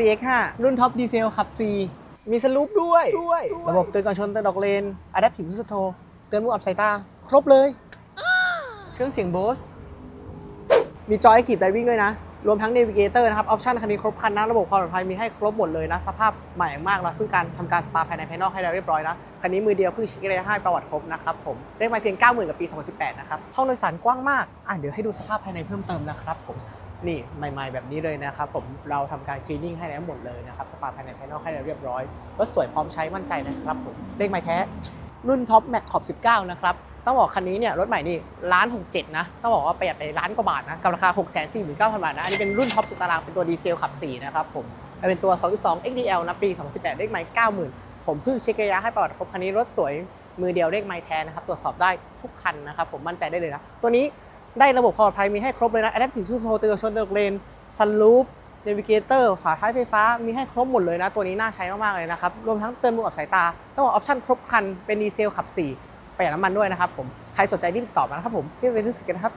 CX5 รุ่นท็อปดีเซลขับ C มีสลูปด้วย ระบบเตือนก่อนชนเตือนดอกเลน Adaptive Cruise Control เตือนมุมอับสายตา ครบเลย เครื่องเสียงโบสมีจอยให้ขีดไดวิ่งด้วยนะ รวมทั้ง Navigator นะครับ ออปชันคันนี้ครบครันนะ ระบบความปลอดภัยมีให้ครบหมดเลยนะ สภาพใหม่มากแล้วเพิ่งการทำการสปาภายในภายนอกให้แล้วเรียบร้อยนะ คันนี้มือเดียวเพิ่งเช็คระยะให้ประวัติครบนะครับผมเรียกมาเพียง 90,000กับปี 2018 นะครับ ห้องโดยสารกว้างมาก อะเดี๋ยวให้ดูสภาพภายในเพิ่มเติมนะครับผม นี่ใหม่ ๆ แบบนี้เลยนะครับผมเราทำการคลีนนิ่งให้แล้วหมดเลยนะครับสปาภายในภายนอกให้แล้วเรียบร้อยรถสวยพร้อมใช้มั่นใจนะครับผมเลขไม้แท้ รุ่นท็อปแม็กขอบ19 นะครับต้องบอกคันนี้เนี่ยรถใหม่นี่ล้านหกเจ็ดนะ ต้องบอกว่าประหยัดไปล้านกว่าบาทนะ กับราคา 6 4 9 0 0 0 บาทนะ อันนี้เป็นรุ่นท็อปสุดตารางเป็นตัวดีเซลขับ 4 นะครับผมเป็นตัว 2.2 XDL นะ ปี 2018 เลขไม้90,000 ผมเพิ่งเช็คระยะให้ประวัติครบคันนี้รถสวยมือเดียวเลขไม้แท้นะครับ ตรวจสอบได้ทุกคันนะครับผมมั่นใจได้เลยนะ ตัวนี้ ได้ระบบความปลอดภัยมีให้ครบเลยนะ Adaptive Cruise Control เตือนชนเตือนเลน Sunroof Navigator ฝาท้ายไฟฟ้ามีให้ครบหมดเลยนะ ตัวนี้น่าใช้มาก ๆ เลยนะครับ รวมทั้งเตือนมุมอับสายตา ต้องบอกออปชั่นครบคันเป็นดีเซลขับ 4 ประหยัดน้ำมันด้วยนะครับผม ใครสนใจรีบติดต่อมานะครับผมพี่เป็นรู้สึกกันนะครับ